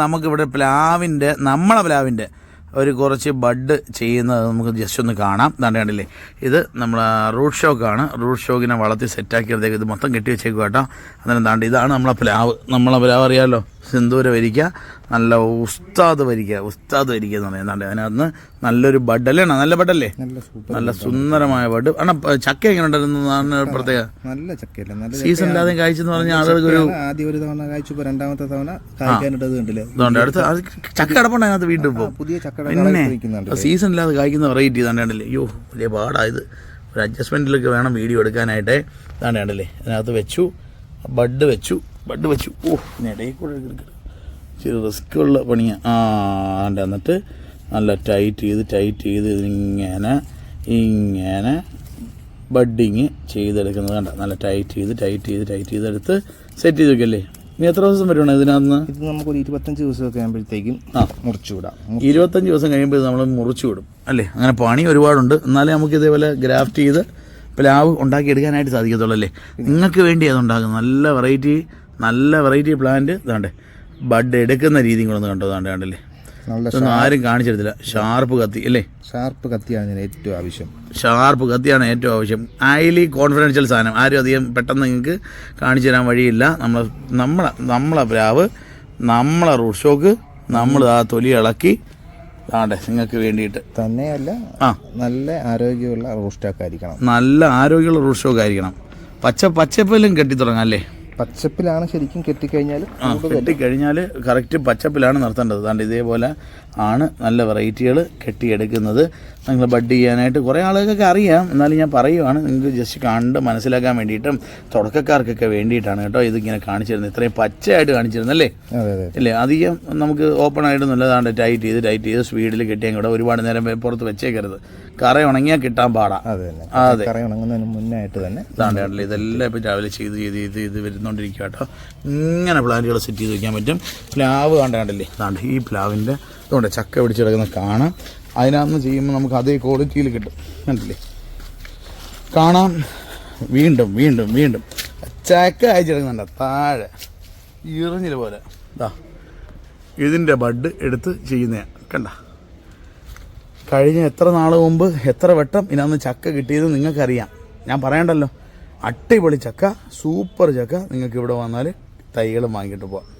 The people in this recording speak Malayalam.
നമുക്കിവിടെ പ്ലാവിന്റെ നമ്മളെ പ്ലാവിന്റെ ഒരു കുറച്ച് ബഡ് ചെയ്യുന്നത് നമുക്ക് ജസ്റ്റ് ഒന്ന് കാണാം. ദാണ്ട് കണ്ടില്ലേ? ഇത് നമ്മൾ റൂട്ട് ഷോക്കാണ്. റൂട്ട് ഷോക്കിനെ വളർത്തി സെറ്റാക്കിയപ്പോഴത്തേക്ക് ഇത് മൊത്തം കെട്ടി വെച്ചേക്കും കേട്ടോ. അന്നേരം താണ്ട് ഇതാണ് നമ്മളെ പ്ലാവ്. നമ്മളെ പ്ലാവ് അറിയാമല്ലോ സിന്ദൂര വരിക്ക നല്ല ഉസ്താദ് വരിക ഉസ്താദ് വരിക എന്ന് പറയുന്നത് താണ്ട് അതിനകത്ത് നല്ലൊരു ബഡല്ലേ നല്ല ബഡല്ലേ നല്ല സുന്ദരമായ ബഡ്. ആണ് ചക്ക എങ്ങനെ ഉണ്ടായിരുന്നു പ്രത്യേക? നല്ല ചക്കയല്ല? നല്ല സീസൺ ഇല്ലാതെ കഴിച്ചെന്ന് പറഞ്ഞാൽ ആളുകൾക്ക് ഒരു ആദ്യം ഒരു തവണ കഴിച്ചു രണ്ടാമത്തെ തവണ കായ്ക്കാനിട്ടത് കണ്ടില്ലേ? അടുത്ത ചക്ക കിടപ്പുണ്ട് അതിനകത്ത് വീണ്ടും പുതിയ ചക്കയുടെ പിന്നെ ഇല്ലാതെ കായ്ക്കുന്ന വെറൈറ്റി താണ്ടാണ്ടല്ലേ അയ്യോ വലിയ പാടായത് ഒരു അഡ്ജസ്റ്റ്മെന്റിലൊക്കെ വേണം വീഡിയോ എടുക്കാനായിട്ട്. താണ്ടാണ്ടല്ലേ അതിനകത്ത് വെച്ചു ബഡ് വെച്ചു ബഡ് വെച്ചു. ഓ ഇടയിൽ കൂടെ ഇച്ചിരി റിസ്ക് ഉള്ള പണിയാണ് ആ ആണ്ട് എന്നിട്ട് നല്ല ടൈറ്റ് ചെയ്ത് ടൈറ്റ് ചെയ്ത് ഇങ്ങനെ ഇങ്ങനെ ബഡിങ് ചെയ്തെടുക്കുന്നത് കണ്ട? നല്ല ടൈറ്റ് ചെയ്ത് ടൈറ്റ് ചെയ്ത് ടൈറ്റ് ചെയ്തെടുത്ത് സെറ്റ് ചെയ്ത് വെക്കല്ലേ? ഇനി എത്ര ദിവസം വരുവാണ് ഇതിനകത്ത്? ഇത് നമുക്കൊരു ഇരുപത്തഞ്ച് ദിവസമൊക്കെ ആകുമ്പോഴത്തേക്കും ആ. മുറിച്ചു വിടാം ഇരുപത്തഞ്ച് ദിവസം കഴിയുമ്പോൾ നമ്മൾ മുറിച്ചു വിടും അല്ലേ? അങ്ങനെ പണി ഒരുപാടുണ്ട്. എന്നാലേ നമുക്ക് ഇതേപോലെ ഗ്രാഫ്റ്റ് ചെയ്ത് പ്ലാവ് ഉണ്ടാക്കിയെടുക്കാനായിട്ട് സാധിക്കത്തുള്ളൂ അല്ലേ? നിങ്ങൾക്ക് വേണ്ടി അത് നല്ല വെറൈറ്റി നല്ല വെറൈറ്റി പ്ലാന്റ് ഇതാണ്ട്. ബഡ് എടുക്കുന്ന രീതിയും കൂടെ ഒന്ന് കണ്ടോ ഇതാണ്ട് കണ്ടല്ലേ? ഇതൊന്നും ആരും കാണിച്ചെടുത്തില്ല ഷാർപ്പ് കത്തി അല്ലേ? ഷാർപ്പ് കത്തിയാണ് ഇതിന് ഏറ്റവും ആവശ്യം. ഷാർപ്പ് കത്തിയാണ് ഏറ്റവും ആവശ്യം. ഹൈലി കോൺഫിഡൻഷ്യൽ സാധനം. ആരും അധികം പെട്ടെന്ന് നിങ്ങൾക്ക് കാണിച്ചു തരാൻ വഴിയില്ല. നമ്മൾ നമ്മളെ നമ്മളെ പ്രാവ് നമ്മളെ റൂട്ട് ഷോക്ക് നമ്മൾ ആ തൊലി ഇളക്കി. ആണ്ടെ നിങ്ങൾക്ക് വേണ്ടിയിട്ട്. തന്നെയല്ല ആ. നല്ല ആരോഗ്യമുള്ള റോസ്റ്റാക്ക് ആയിരിക്കണം. നല്ല ആരോഗ്യമുള്ള റൂട്ട് സ്റ്റോക്ക് ആയിരിക്കണം. പച്ച പച്ചപ്പിലും കെട്ടിത്തുടങ്ങാം അല്ലേ? പച്ചപ്പിലാണ് ശരിക്കും കെട്ടിക്കഴിഞ്ഞാൽ കെട്ടിക്കഴിഞ്ഞാൽ കറക്റ്റ് പച്ചപ്പിലാണ് നിർത്തേണ്ടത് അതുകൊണ്ട് ഇതേപോലെ ആണ് നല്ല വെറൈറ്റികൾ കെട്ടിയെടുക്കുന്നത്. നിങ്ങൾ ബഡ് ചെയ്യാനായിട്ട് കുറേ ആളുകൾക്കൊക്കെ അറിയാം. എന്നാലും ഞാൻ പറയുവാണ് നിങ്ങൾക്ക് ജസ്റ്റ് കണ്ട് മനസ്സിലാക്കാൻ വേണ്ടിയിട്ടും തുടക്കക്കാർക്കൊക്കെ വേണ്ടിയിട്ടാണ് കേട്ടോ ഇതിങ്ങനെ കാണിച്ചിരുന്നത്. ഇത്രയും പച്ചയായിട്ട് കാണിച്ചിരുന്നല്ലേ? അല്ലേ അധികം നമുക്ക് ഓപ്പൺ ആയിട്ട് നല്ലതാണ് ടൈറ്റ് ചെയ്ത് ടൈറ്റ് ചെയ്ത് സ്പീഡിൽ കിട്ടിയാൽ കൂടെ ഒരുപാട് നേരം പുറത്ത് വെച്ചേക്കരുത്. കറ ഉണങ്ങിയാൽ കിട്ടാൻ പാടാ. അതെ. കറി ഉണങ്ങുന്നതിന് മുന്നായിട്ട് തന്നെ ഇതാണ്ട് ഇതെല്ലാം ഇപ്പം രാവിലെ ചെയ്ത് ചെയ്ത് ചെയ്ത് ഇത് വരുന്നോണ്ടിരിക്കുക കേട്ടോ ഇങ്ങനെ പ്ലാന്റുകൾ സെറ്റ് ചെയ്ത് വയ്ക്കാൻ പറ്റും. പ്ലാവ് കണ്ട കണ്ടില്ലേ? അതാണ്ട് ഈ പ്ലാവിന്റെ അതുകൊണ്ട് ചക്ക പിടിച്ച് കിടക്കുന്ന കാണാം. അതിനകത്ത് ചെയ്യുമ്പോൾ നമുക്ക് അതേ ക്വാളിറ്റിയിൽ കിട്ടും. കണ്ടില്ലേ? കാണാം. വീണ്ടും വീണ്ടും വീണ്ടും. ചക്ക അയച്ചെടുക്കുന്നുണ്ട് താഴെ. ഇറിഞ്ഞത് പോലെ. ഇതാ ഇതിന്റെ ബഡ് എടുത്ത് ചെയ്യുന്നതാണ് കണ്ട. കഴിഞ്ഞ എത്ര നാൾ മുമ്പ് എത്ര വട്ടം ഇതിനകത്ത് ചക്ക കിട്ടിയത് നിങ്ങൾക്കറിയാം. ഞാൻ പറയണ്ടല്ലോ. അടിപൊളി ചക്ക സൂപ്പർ ചക്ക. നിങ്ങൾക്ക് ഇവിടെ വന്നാൽ തൈകൾ വാങ്ങിയിട്ട് പോവാം.